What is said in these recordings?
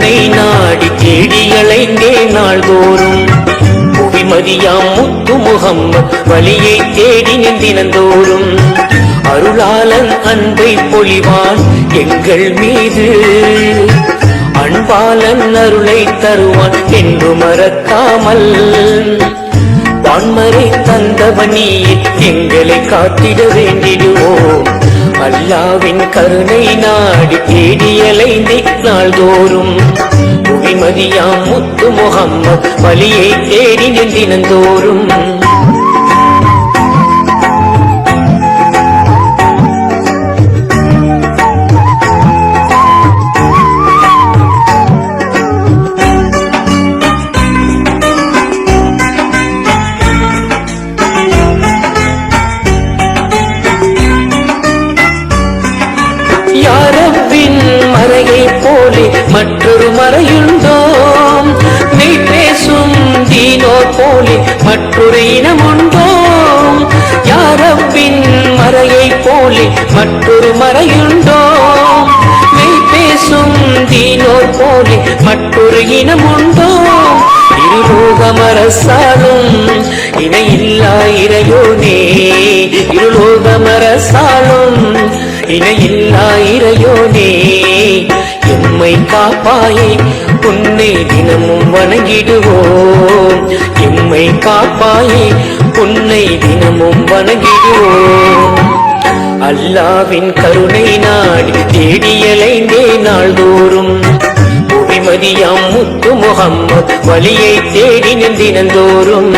உன்னை நாடி தேடி நாள்தோறும். புவிமதியாம் முத்து முகம் வழியை தேடி நின்றினந்தோறும். அருளாளன் அன்பை பொழிவான் எங்கள் மீது. அன்பாளன் அருளை தருவான் என்று மறக்காமல். தான்மறை தந்தவனி எங்களை காத்திட வேண்டிடுவோம் அல்லாவின் கருணை நாடி தேடி நாள்தோறும். புவிமதியாம் முத்து முகம்மது வழியை தேடி நின்றோறும் மற்றொரு மறையுண்டோ? மெய் பேசும் தீனோர் போலே மற்றொரு இனம் உண்டோ இருலோகமரசாலும் இணையில்லா இறையோனே. இருலோகமரசாலும் இணையில்லா இறையோனே. எம்மை காப்பாயே உன்னை தினமும் வணங்கிடுவோம். எம்மை காப்பாயே உன்னை தினமும் வணங்கிடுவோம். அல்லாவின் கருணை நாடி தேடியலைந்தே நாள்தோறும். புவிமதியாம் முத்து முகம்மது வழியை தேடி நின்றோறும்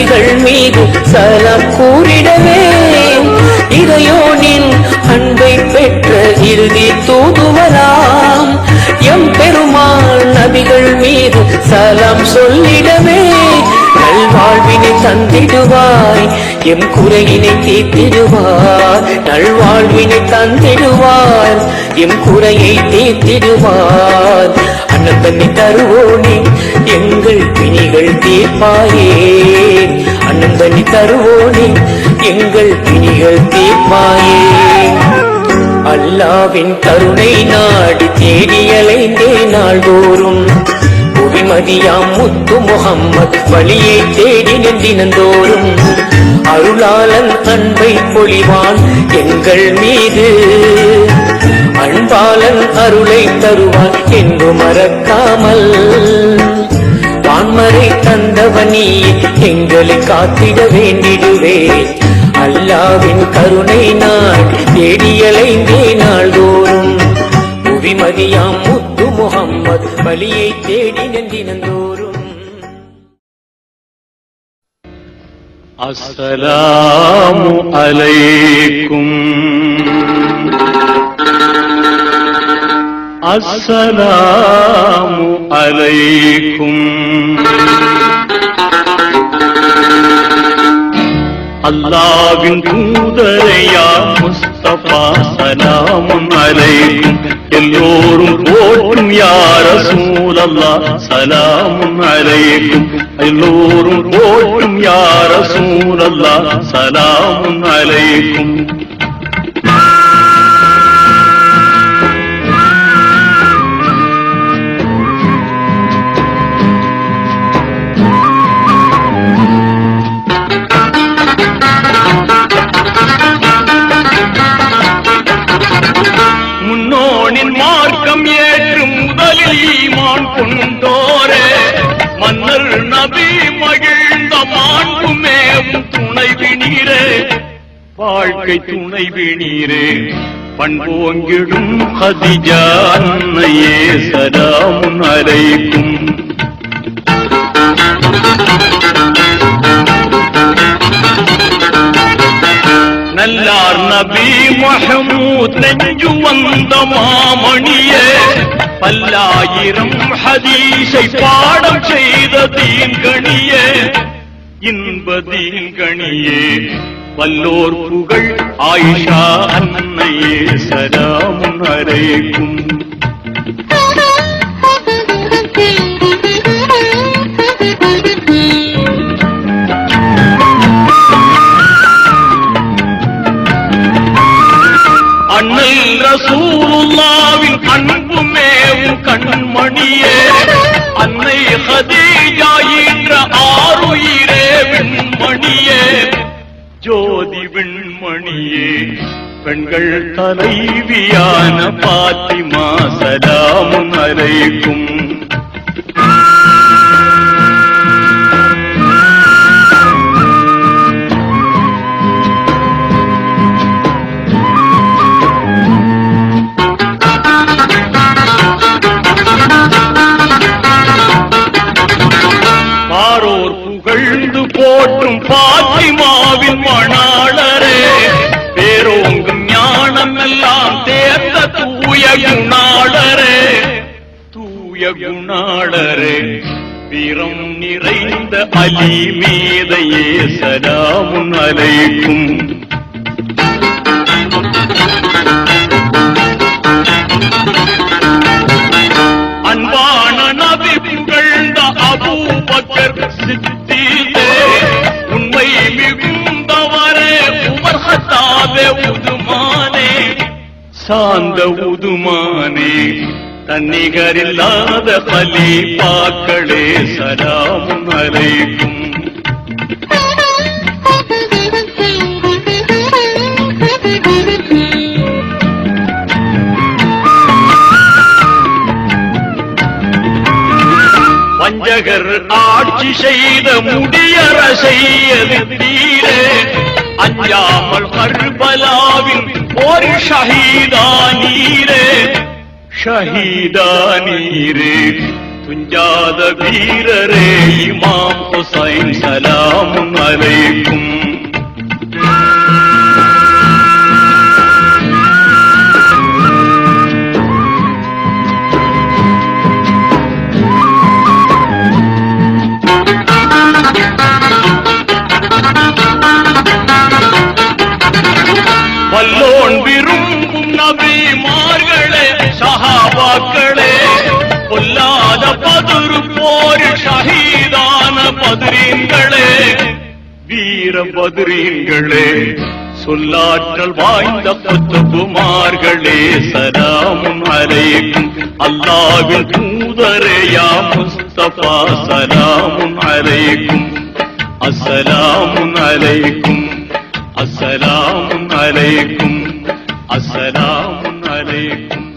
பெருமாள் நபிகள் மீது சலாம் கூறிடவே. இறையோனின் அன்பை பெற்ற இறுதி தூதுவலாம். எம் பெருமாள் நபிகள் மீது சலாம் சொல்லிடவே. நல்வாழ்வினை தந்திடுவாய் எம் குறையினை தீர்த்திடுவார். நல்வாழ்வினை தந்திடுவார் எம் குறையை தீர்த்திடுவார். அண்ணன் தண்ணி தருவோனே எங்கள் பிணிகள் தீர்ப்பாயே. அண்ணன் தண்ணி தருவோனே எங்கள் பிணிகள் தீர்ப்பாயே அல்லாவின் கருணை நாடி தேடியலைந்தே நாள்தோறும். புவிமதியாம் முத்து முகம்மது வழியை தேடி நின்றினந்தோறும். அருளாளன் அன்பை பொழிவான் எங்கள் மீது. அன்பாளன் அருளை தருவான் என்று மறக்காமல். வான்மறை தந்தவனி எங்களை காத்திட வேண்டிடுவே. அல்லாவின் கருணை நான் தேடியலைந்தே நாள்தோறும். புவிமதியாம் முத்து முகம்மது வழியை தேடி நின்றோறும் அஸ்ஸலாமு அலைக்கும். அஸ்ஸலாமு அலைக்கும். அல்லாவின் தூதரையா முஸ்தபா சலாமும் அலைக்கும். எல்லோரும் போற்றும் யார சூழல்லா சலாமும் அலைக்கும். எல்லோரும் போற்றும் யார சூழல்லா சலாமும் அலைக்கும். மன்னோனின் மார்க்கம் ஏற்றும் முதலில் ஈமான் கொண்டோரே. மன்னர் நபி மகிழ்ந்த மாண்புமேவும் துணைவி நீரே வாழ்க்கை துணைவி நீரே பண்போங்கிடும் ஹதிஜான்னையே அன்னையே சலாமுன் Thank you. நபி மஹமூத் நெஞ்சு வந்த மாமணியே பல்லாயிரம் ஹதீஷை பாடம் செய்த தீன்கணியே இன்ப தீன்கணியே வல்லோர் புகழ் ஆயிஷா அன்னையே சலாமுன் அலைக்கும் விண்மணியே பெண்கள் தலைவியான பாத்திமா சலாமுன் அலைக்கும் போற்றும் பாத்திமாவின் மணாளரே. பேரோங்கும் ஞானம் எல்லாம் தேர்ந்த தூய குணாளரே. தூய குணாளரே பிறம் நிறைந்த அலி மீதையே சலாமுன் அலைக்கும் சாந்த உதுமானே தன்னிகரில்லாத பலி பாக்களே சராமும் அலைக்கும். பஞ்சகர் ஆட்சி செய்த முடியரசை எதிர்த்தீரே. தீரே അയ്യാമൾ കർബലാവിൽ ഒരു ഷഹീദാനീരേ ഷഹീദാനീരേ തുഞ്ചാത വീരരേ ഇമാം ഹുസൈൻ സലാമും അലൈക്കും. பதிரு போரில் ஷஹீதான பதிரீன்களே. வீர பதிரீன்களே சொல்லாற்றல் வாய்ந்த பத்துமார்களே சலாமும் அலைக்கும் அல்லாவின் தூதரையா முஸ்தபா சலாமும் அலைக்கும் அஸ்ஸலாமும் அலைக்கும் அஸ்ஸலாமும் அலைக்கும் அஸ்ஸலாமும் அலைக்கும்.